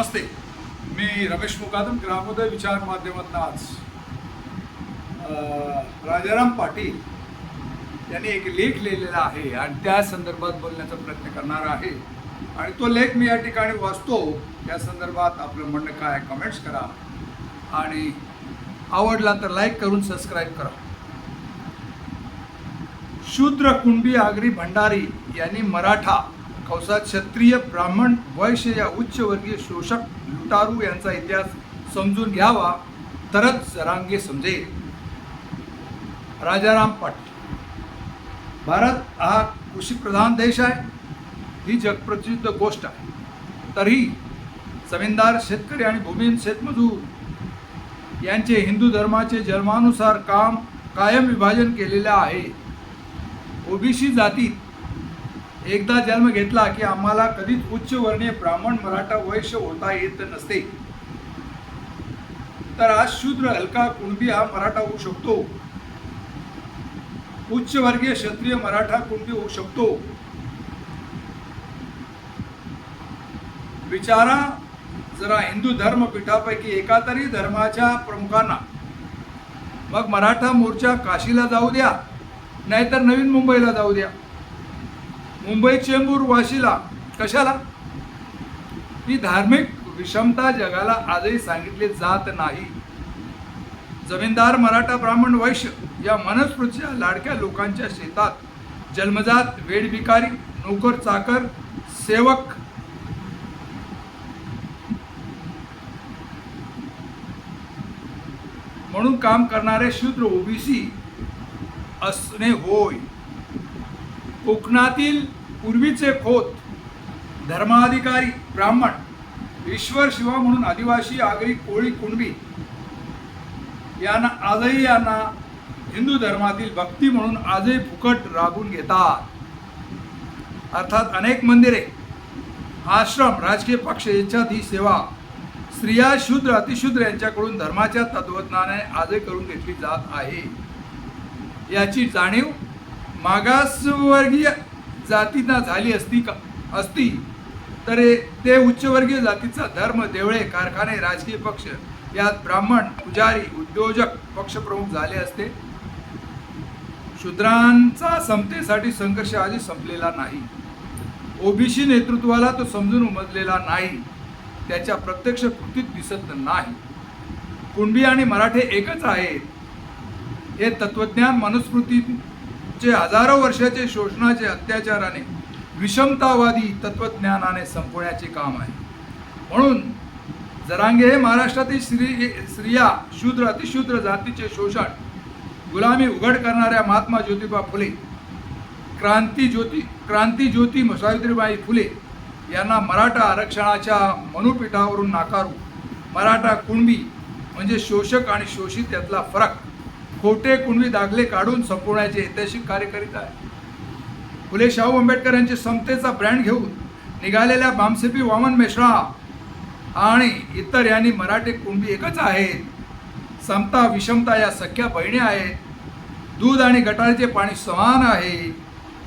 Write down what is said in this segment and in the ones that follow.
नमस्ते. मी रमेश मुकादम ग्रामोदय विचार माध्यमातून आज राजाराम पाटील यांनी एक लेख लिहिलेला आहे आणि त्या संदर्भात बोलण्याचा प्रयत्न करणार आहे. आणि तो लेख मी या ठिकाणी वाचतो. त्या संदर्भात आपलं म्हणणं काय कमेंट्स करा. आणि आवडला तर लाईक करून सबस्क्राईब करा. शूद्र कुंडी आगरी भंडारी यांनी मराठा कौसात क्षत्रिय ब्राह्मण वैश्य या उच्चवर्गीय शोषक लुटारू यांचा इतिहास समजून घ्यावा तरच जरांगे समजेल. राजाराम पाटील. भारत हा कृषीप्रधान देश आहे. ही जगप्रसिद्ध गोष्ट आहे. तरीही जमीनदार शेतकरी आणि भूमीन शेतमजूर यांचे हिंदू धर्माचे जन्मानुसार काम कायम विभाजन केलेले आहे. ओबीसी जातीत एकदा जन्म घेतला की आम्हाला कधीच उच्च वर्णीय ब्राह्मण मराठा वैश्य होता येत नसते. तर आज शूद्र हलका कुणबी हा मराठा होऊ शकतो. उच्च वर्गीय क्षत्रिय मराठा कुणबी होऊ शकतो. विचारा जरा हिंदू धर्मपीठापैकी एका तरी धर्माच्या प्रमुखांना. मग मराठा मोर्चा काशीला जाऊ द्या नाहीतर नवीन मुंबईला जाऊ द्या. मुंबई चेंबूर वाशीला. कशाला? ही धार्मिक विषमता जगाला आजही सांगितले जात नाही. जमीनदार मराठा ब्राह्मण वैश्य या मनस्पृतीच्या लाडक्या लोकांच्या शेतात जन्मजात वेडभिकारी नोकर चाकर सेवक म्हणून काम करणारे शूद्र ओबीसी असणे होय. कोकणातील पूर्वीचे खोत धर्माधिकारी ब्राह्मण ईश्वर शिवा म्हणून आदिवासी आगरी कोळी कुणबी यांना आजही यांना हिंदू धर्मातील भक्ती म्हणून आजही फुकट राबून घेतात. अर्थात अनेक मंदिरे आश्रम राजकीय पक्ष याच्यात ही सेवा स्त्रिया शूद्र अतिशूद्र यांच्याकडून धर्माच्या तत्वज्ञानाने आजही करून घेतली जात आहे. याची जाणीव मागासवर्गीय जातींना झाली असती का? असती. तर ते उच्चवर्गीय जातीचा धर्म देवळे कारखाने राजकीय पक्ष यात ब्राह्मण पुजारी उद्योजक पक्षप्रमुख झाले असते. शूद्रांचा समतेसाठी संघर्ष आधी संपलेला नाही. ओबीसी नेतृत्वाला तो समजून उमजलेला नाही. त्याच्या प्रत्यक्ष कृतीत दिसत नाही. कुणबी आणि मराठे एकच आहेत. हे तत्वज्ञान जे हजारो वर्षाचे शोषणाचे अत्याचाराने विषमतावादी तत्वज्ञानाने संपवण्याचे काम आहे. म्हणून जरांगे हे महाराष्ट्रातील स्त्री स्त्रिया शूद्र अतिशूद्र जातीचे शोषण गुलामी उघड करणाऱ्या महात्मा ज्योतिबा फुले क्रांती ज्योती क्रांती ज्योती सावित्रीबाई फुले यांना मराठा आरक्षणाच्या मनुपीठावरून नाकारू मराठा कुणबी म्हणजे शोषक आणि शोषित यातला फरक खोटे कुणवी दाखले काढून संपवण्याचे ऐतिहासिक कार्य करीत आहे. फुले शाहू आंबेडकर यांचे समतेचा ब्रँड घेऊन निघालेल्या बामसेपी वामन मेश्रा आणि इतर यांनी मराठी कुणबी एकच आहेत. समता विषमता या सख्या बहिणी आहेत. दूध आणि गटारीचे पाणी समान आहे.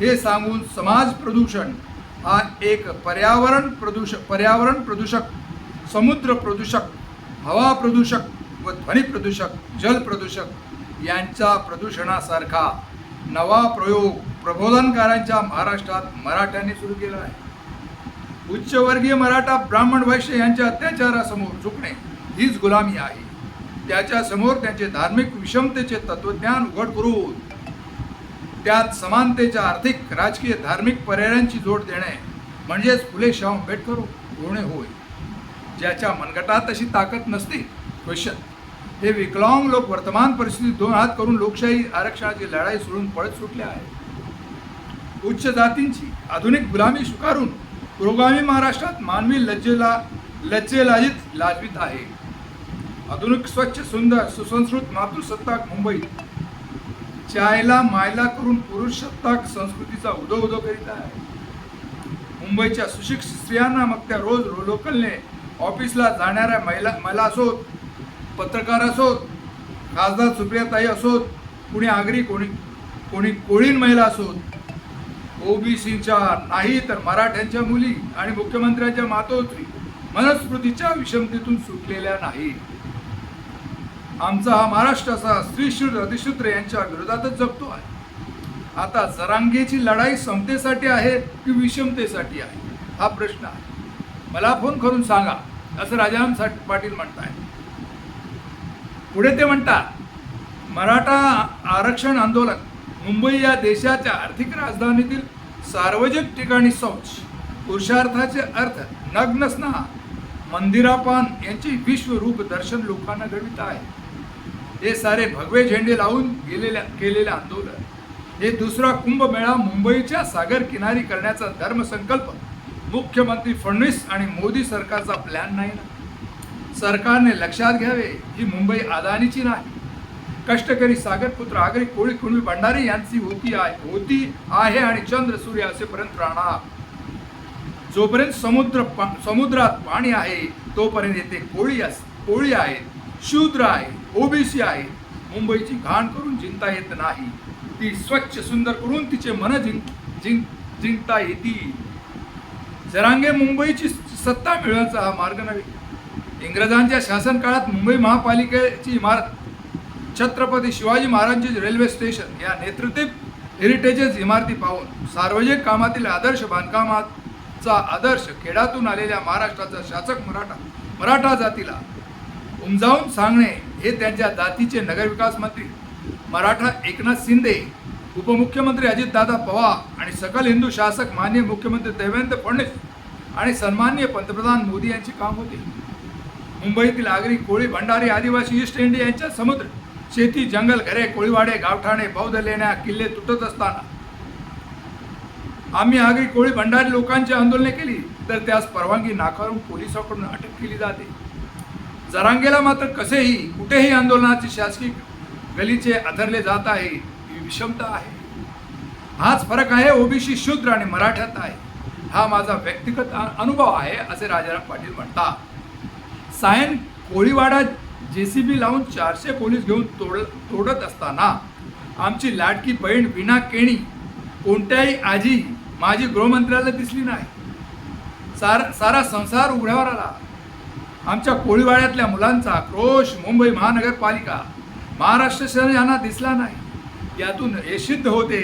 हे सांगून समाज प्रदूषण हा एक पर्यावरण प्रदूषक पर्यावरण प्रदूषक समुद्र प्रदूषक हवा प्रदूषक व ध्वनी प्रदूषक जल प्रदूषक यांचा प्रदूषणासारखा नवा प्रयोग प्रबोधनकारांच्या महाराष्ट्रात मराठ्यांनी सुरू केला आहे. उच्चवर्गीय मराठा ब्राह्मण वैश्य यांच्या अत्याचारासमोर झुकणे हीच गुलामी आहे. त्याच्यासमोर त्यांचे धार्मिक विषमतेचे तत्वज्ञान उघड करून त्यात समानतेच्या आर्थिक राजकीय धार्मिक पर्यायांची जोड देणे म्हणजेच फुले शाहू आंबेडकर होणे होय. ज्याच्या मनगटात अशी ताकद नसते क्वेश्चन. हे विकलांग लोक वर्तमान परिस्थितीत दोन हात करून लोकशाही आरक्षणाची लढाई सोडून पळत सुटले आहे उच्च जातींची आधुनिक गुलामी स्वीकारून पुरोगामी महाराष्ट्रात मानवी लज्जेला लज्जेलाजीत लाजवीत आहे. आधुनिक स्वच्छ सुंदर सुसंस्कृत मातृसत्ताक मुंबईत चायला मायला करून पुरुष सत्ताक संस्कृतीचा उदो उदो करीत आहे. मुंबईच्या सुशिक्षित स्त्रियांना मग त्या रोज रो- लोकलने ऑफिसला जाणाऱ्या महिला महिला असोत पत्रकार असोत खासदार सुप्रियाताई असोत कुणी आगरी कोणी कोणी कोळीन महिला असोत ओबीसीच्या नाही तर मराठ्यांच्या मुली आणि मुख्यमंत्र्यांच्या मातोश्री मनस्मृतीच्या विषमतेतून सुटलेल्या नाही. आमचा हा महाराष्ट्र असा श्रीशूद्र अधिशूद्र यांच्या विरोधातच जगतो आहे. आता जरांगेची लढाई समतेसाठी आहे की विषमतेसाठी आहे? हा प्रश्न आहे. मला फोन करून सांगा असं राजाराम सा- पाटील म्हणताय पुढे ते म्हणतात मराठा आरक्षण आंदोलन मुंबई या देशाच्या आर्थिक राजधानीतील सार्वजनिक ठिकाणी शौच पुरुषार्थाचे अर्थ नग्न स्नान मंदिरापान यांचे विश्वरूप दर्शन लोकांना घडवित आहे. हे सारे भगवे झेंडे लावून गेलेल्या केलेले आंदोलन हे दुसरा कुंभमेळा मुंबईच्या सागर किनारी करण्याचा धर्मसंकल्प मुख्यमंत्री फडणवीस आणि मोदी सरकारचा प्लॅन नाही ना? सरकारने लक्षात घ्यावे ही मुंबई अदानीची नाही. कष्टकरी सागरपुत्र आगरी कोळी कुणबी भंडारी यांची होती आहे होती आहे आणि चंद्र सूर्य असेपर्यंत राहणार. जोपर्यंत समुद्र पा- समुद्रात पाणी आहे तोपर्यंत येथे कोळी अस कोळी आहेत शूद्र आहे ओबीसी आहे मुंबईची घाण करून जिंकता येत नाही. ती स्वच्छ सुंदर करून तिचे मन जिंक जिंक जिंकता येतील. जरांगे मुंबईची सत्ता मिळवायचा हा मार्ग नव्हे. इंग्रजांच्या शासन काळात मुंबई महापालिकेची इमारत छत्रपती शिवाजी महाराजांचे रेल्वे स्टेशन या नेतृत्व हेरिटेजेस इमारती पाहून सार्वजनिक कामातील आदर्श बांधकामाचा आदर्श खेड्यातून आलेल्या महाराष्ट्राचा शासक मराठा मराठा जातीला उमजावून सांगणे हे त्यांच्या जातीचे नगरविकास मंत्री मराठा एकनाथ शिंदे उपमुख्यमंत्री अजितदादा पवार आणि सकल हिंदू शासक मान्य मुख्यमंत्री देवेंद्र फडणवीस आणि सन्मान्य पंतप्रधान मोदी यांचे काम होते. मुंबईतील आगरी कोळी भंडारी आदिवासी ईस्ट इंडिया यांच्या समुद्र शेती जंगल घरे कोळीवाडे गावठाणे बौद्ध लेण्या किल्ले तुटत असताना. आम्ही आगरी कोळी भंडारी लोकांची आंदोलने केली तर त्यास परवानगी नाकारून पोलिसांकडून अटक केली जाते. जरांगेला मात्र कसेही कुठेही आंदोलनाची शासकीय गलीचे आधरले जात आहे ही विषमता आहे. हाच फरक आहे ओबीसी शूद्र आणि मराठ्यात आहे. हा माझा व्यक्तिगत अनुभव आहे असे राजाराम पाटील म्हणतात. सायन कोळीवाडा जे सी बी लावून चारशे पोलीस घेऊन तोड तोडत असताना आमची लाडकी बहीण विना केणी कोणत्याही आजी माझी गृहमंत्र्याला दिसली नाही. सार सारा संसार उघड्यावर आला. आमच्या कोळीवाड्यातल्या मुलांचा आक्रोश मुंबई महानगरपालिका महाराष्ट्र शहर यांना दिसला नाही. यातून हे सिद्ध होते.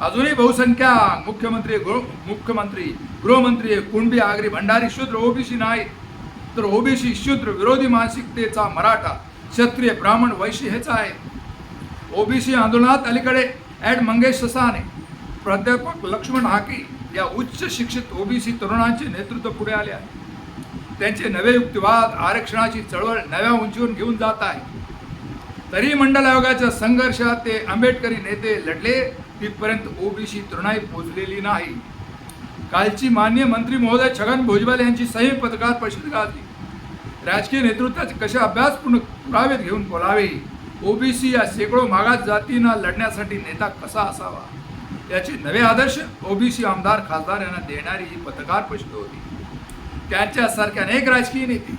अजूनही बहुसंख्या मुख्यमंत्री गृह मुख्यमंत्री गृहमंत्री कुणबी आगरी भंडारी शूद्र ओबीसी नाहीत. तर ओबीसी शूद्र विरोधी मानसिकतेचा मराठा क्षत्रिय ब्राह्मण वैश्य हेच आहे. ओबीसी आंदोलनात अलीकडे ॲड मंगेश ससाने प्राध्यापक लक्ष्मण हाके या उच्च शिक्षित ओबीसी तरुणांचे नेतृत्व पुढे आले आहे. त्यांचे नवे युक्तिवाद आरक्षणाची चळवळ नव्या उंचीवर घेऊन जात आहे. तरी मंडल आयोगाच्या संघर्षात ते आंबेडकरी नेते लढले तिथपर्यंत ओबीसी तरुणाई पोचलेली नाही. कालची मान्य मंत्री महोदय छगन भुजबळ यांची सही पत्रकार परिषद गाजली. राजकीय नेतृत्वाचे कसे अभ्यासपूर्ण पुरावेत घेऊन बोलावे? ओबीसी या शेकडो मागास जातींना लढण्यासाठी नेता कसा असावा? याचे नवे आदर्श ओबीसी आमदार खासदार यांना देणारी ही पत्रकार परिषद होती. त्यांच्यासारखे अनेक राजकीय नेते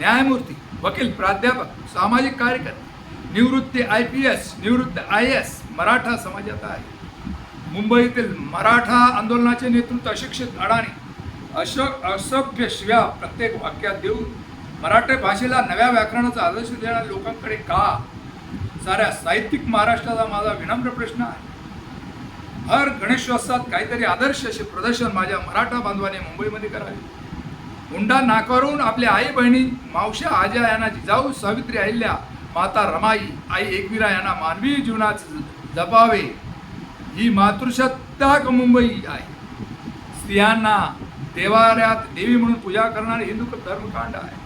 न्यायमूर्ती वकील प्राध्यापक सामाजिक कार्यकर्ते निवृत्त आय पी एस निवृत्त आय एस मराठा समाजात आहे मुंबईतील मराठा आंदोलनाचे नेतृत्व अशिक्षित अडाणी अशक असभ्य शिव्या प्रत्येक वाक्यात देऊन मराठी भाषेला नव्या व्याकरणाचा आदर्श देणाऱ्या लोकांकडे का? साऱ्या साहित्यिक महाराष्ट्राचा माझा विनम्र प्रश्न आहे. हर गणेशोत्सवात काहीतरी आदर्श असे प्रदर्शन माझ्या मराठा बांधवाने मुंबईमध्ये करावे. हुंडा नाकारून आपल्या आई बहिणी मावश्या आज्या यांना जिजाऊ सावित्री अहिल्या माता रमाई आई एकविरा यांना मानवी जीवनात जपावे. ही मातृसत्ताक मुंबई आहे? स्त्रियांना देवाऱ्यात देवी म्हणून पूजा करणारे हिंदू धर्मकांड आहे?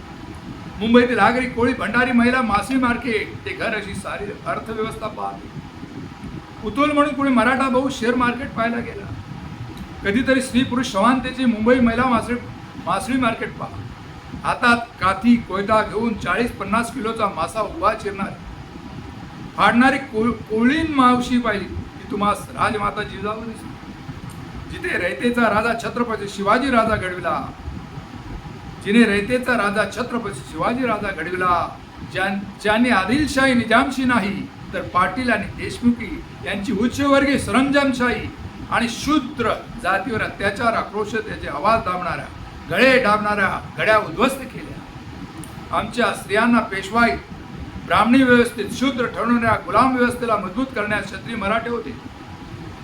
मुंबईतील आगरी कोळी भंडारी महिला मासळी मार्केट ते घर अशी सारी अर्थव्यवस्था पाहते पुतोल म्हणून कोणी मराठा भाऊ शेअर मार्केट पाहायला गेला. कधीतरी स्त्री पुरुष समानतेचे मुंबई महिला मासळी मासळी मार्केट पहा. हातात काठी कोयता घेऊन चाळीस पन्नास किलोचा मासा उभा चिरणार. फाडणारी को कोळीन मावशी पाहिली तुम्हास तुम्हाला राजमाता जिजाऊ दिसली. जिथे रयतेचा राजा छत्रपती शिवाजी राजा घडविला जिने रयतेचा राजा छत्रपती शिवाजी राजा घडविला ज्यां ज्यांनी आदिलशाही निजामशी नाही तर पाटील आणि देशमुखी यांची उच्चवर्गीय सरंजामशाही आणि शूद्र जातीवर अत्याचार आक्रोश त्याचे आवाज दाबणाऱ्या गळे डाबणाऱ्या गड्या उद्ध्वस्त केल्या. आमच्या स्त्रियांना पेशवाई ब्राह्मणी व्यवस्थेत शूद्र ठरवणाऱ्या गुलाम व्यवस्थेला मजबूत करण्यास क्षत्रिय मराठे होते.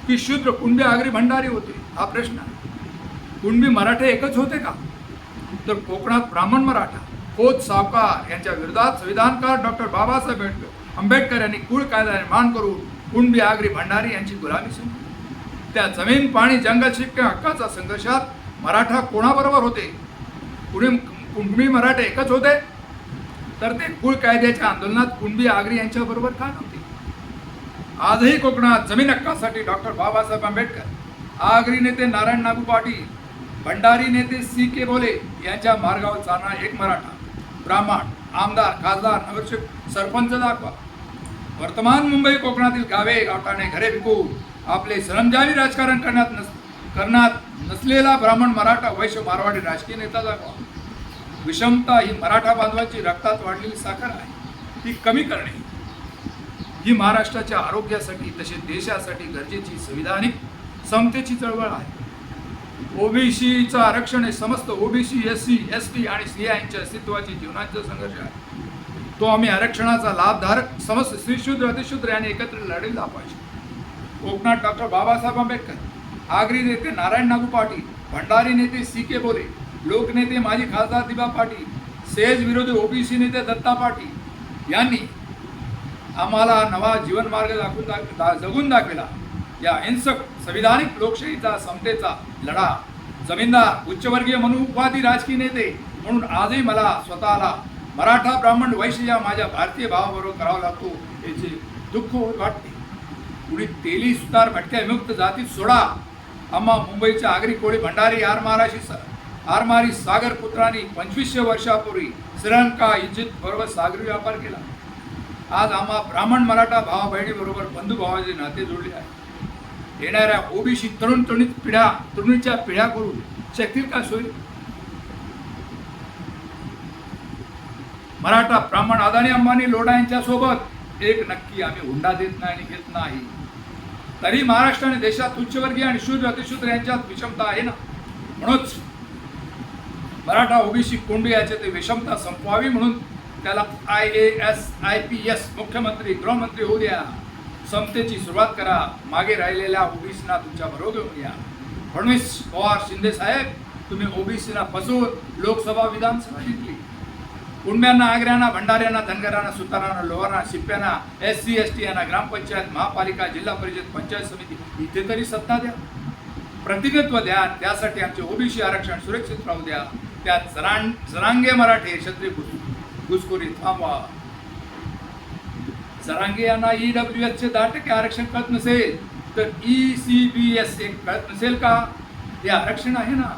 की शूद्र कुणबी आगरी भंडारी होते? हा प्रश्न आहे. कुणबी मराठे एकच होते का? तर कोकणात ब्राह्मण मराठा खोत सावकार यांच्या विरोधात संविधानकार डॉक्टर बाबासाहेब आंबेडकर आंबेडकर यांनी कुळ कायदा निर्माण करून कुणबी आगरी भंडारी यांची गुलामी सुरू त्या जमीन पाणी जंगल शिक्के हक्काचा संघर्षात मराठा कोणाबरोबर होते? कुणी कुणबी मराठे एकच होते? तर ते कुळ कायद्याच्या आंदोलनात कुणबी आगरी यांच्याबरोबर का नव्हते? आजही कोकणात जमीन हक्कासाठी डॉक्टर बाबासाहेब आंबेडकर आगरी नेते नारायण नागू पाटील भंडारी नेते सी के बोले यांच्या मार्गावर चालणारा एक मराठा ब्राह्मण आमदार खासदार नगरसेवक सरपंच दाखवा. वर्तमान मुंबई कोकणातील गावे गावठाणे घरे विकून आपले सरंजामी राजकारण करण्यात नस करण्यात नसलेला ब्राह्मण मराठा वैश्य मारवाडी राजकीय नेता दाखवा. विषमता ही मराठा बांधवांची रक्तात वाढलेली साखर आहे. ती कमी करणे ही महाराष्ट्राच्या आरोग्यासाठी तसेच देशासाठी गरजेची संविधानिक समतेची चळवळ आहे. ओबीसीचं आरक्षण हे समस्त OBC S C S T आणि सी आयच्या अस्तित्वाची जीवनाचा संघर्ष आहे. तो आम्ही आरक्षणाचा लाभधारक समस्त श्रीशूद्र अतिशूद्र यांनी एकत्र लढेला पाहिजे कोकणात डॉक्टर बाबासाहेब आंबेडकर आगरी नेते नारायण नागू पाटील भंडारी नेते सी के बोरे लोकनेते माजी खासदार दिबा पाटील सेज विरोधी ओबीसी नेते दत्ता पाटील यांनी आम्हाला नवा जीवन मार्ग दाखवून दाख दा- जगून दाखविला. या हिंसक संविधानिक लोकशाहीचा समतेचा लढा जमीनदार उच्चवर्गीय मनुवादी राजकीय नेते म्हणून आजही मला स्वतःला मराठा ब्राह्मण वैश्य या माझ्या भारतीय भावाबरोबर करावा लागतो याचे दुःख वाटते. कुणी तेली सुतार भटक्या विमुक्त जातीत सोडा आम्हा मुंबईच्या आगरी कोळी भंडारी आरमाराशी स आरमारी सागरपुत्रांनी पंचवीसशे वर्षापूर्वी श्रीलंका इजिप्त बरोबर सागरी व्यापार केला. आज आम्हा ब्राह्मण मराठा भावा बहिणीबरोबर बंधुभावाचे नाते जोडले आहे. येणाऱ्या ओबीसी तरुण तरुणी पिढ्या तरुणीच्या पिढ्या करून शकतील का सोयी? मराठा ब्राह्मण अदानी अंबानी लोढा यांच्या सोबत एक नक्की आम्ही हुंडा देत नाही आणि घेत नाही. तरी महाराष्ट्र आणि देशात उच्चवर्गीय आणि शूद्र अतिशूद्र यांच्यात विषमता आहे ना? म्हणूनच मराठा ओबीसी कुंडी याचे ते विषमता संपवावी म्हणून त्याला I A S I P S मुख्यमंत्री गृहमंत्री होऊ द्या. समतेची सुरुवात करा. मागे राहिलेल्या ओबीसीना तुमच्या बरोबर घेऊन या. फडणवीस पवार शिंदे साहेब तुम्ही ओबीसीना फसवून लोकसभा विधानसभा जिंकली. कुंड्यांना आग्र्यांना भंडाऱ्यांना धनगरांना सुतारांना लोहारांना शिप्प्यांना एस सी एस टी यांना ग्रामपंचायत महापालिका जिल्हा परिषद पंचायत समिती इथे तरी सत्ता द्या. प्रतिनिधित्व द्या. त्यासाठी आमचे ओबीसी आरक्षण सुरक्षित राहू द्या. त्या जरां जरांगे मराठे क्षत्रिय घुस घुसखोरी थांबवा जरांगे यांना ई डब्ल्यू एसचे दहा टक्के आरक्षण कळत नसेल तर ई सी बी एस एक कळत नसेल का? हे आरक्षण आहे ना.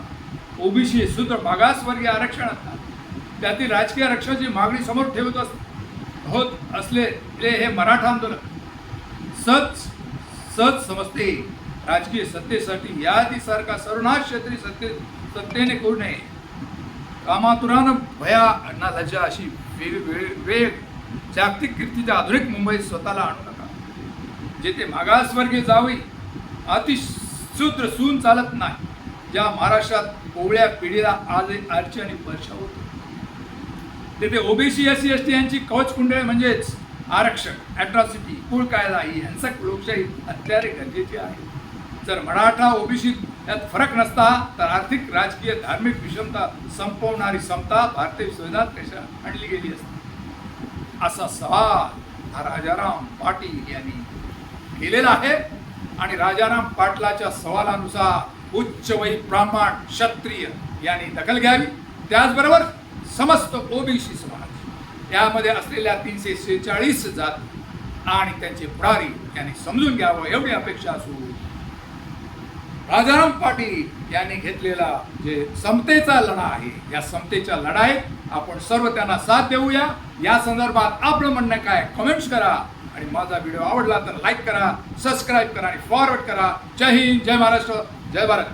ओबीसी सूत्र मागासवर्गीय आरक्षण असतात त्यातील राजकीय आरक्षणाची मागणी समोर ठेवत अस होत असलेले हे मराठा आंदोलन. सच सच समजते. राजकीय सत्तेसाठी यादीसारखा सर्वनाश क्षेत्रीय सत्ते सत्तेने करू नये. कामातुरानं भया अण्णा लज्जा अशी वेग वेग वेग जागतिक कीर्तीच्या आधुनिक मुंबईत स्वतःला आणू नका. जेथे मागासवर्गीय जावी अतिशूद्र सून चालत नाही ज्या महाराष्ट्रात कोवळ्या पिढीला आज आरची आणि वर्षा होतो. तेथे OBC S C S T यांची कवच कुंडळे म्हणजेच आरक्षण ॲट्रॉसिटी कुळ कायदा ही हिंसक लोकशाही अत्यारे गरजेची आहे. जर मराठा ओबीसी यात फरक नसता तर आर्थिक राजकीय धार्मिक विषमता संपवणारी समता भारतीय संविधानात कशा आणली गेली असते. असा सवाल हा राजाराम पाटील यांनी केलेला आहे आणि राजाराम पाटलाच्या सवालानुसार उच्चवयी ब्राह्मण क्षत्रिय यांनी दखल घ्यावी. त्याचबरोबर समस्त ओबीसी समाज यामध्ये असलेल्या तीनशे शेहेचाळीस जाती आणि त्यांचे पुढारी यांनी समजून घ्यावं एवढी अपेक्षा असून राजाराम पाटील यांनी घेतलेला जे समतेचा लढा आहे या समतेच्या लढाईत आपण सर्व त्यांना साथ देऊया. या संदर्भात आपलं म्हणणं काय? कमेंट्स करा. आणि माझा व्हिडिओ आवडला तर लाईक करा सबस्क्राईब करा आणि फॉरवर्ड करा. जय हिंद जय महाराष्ट्र जय भारत.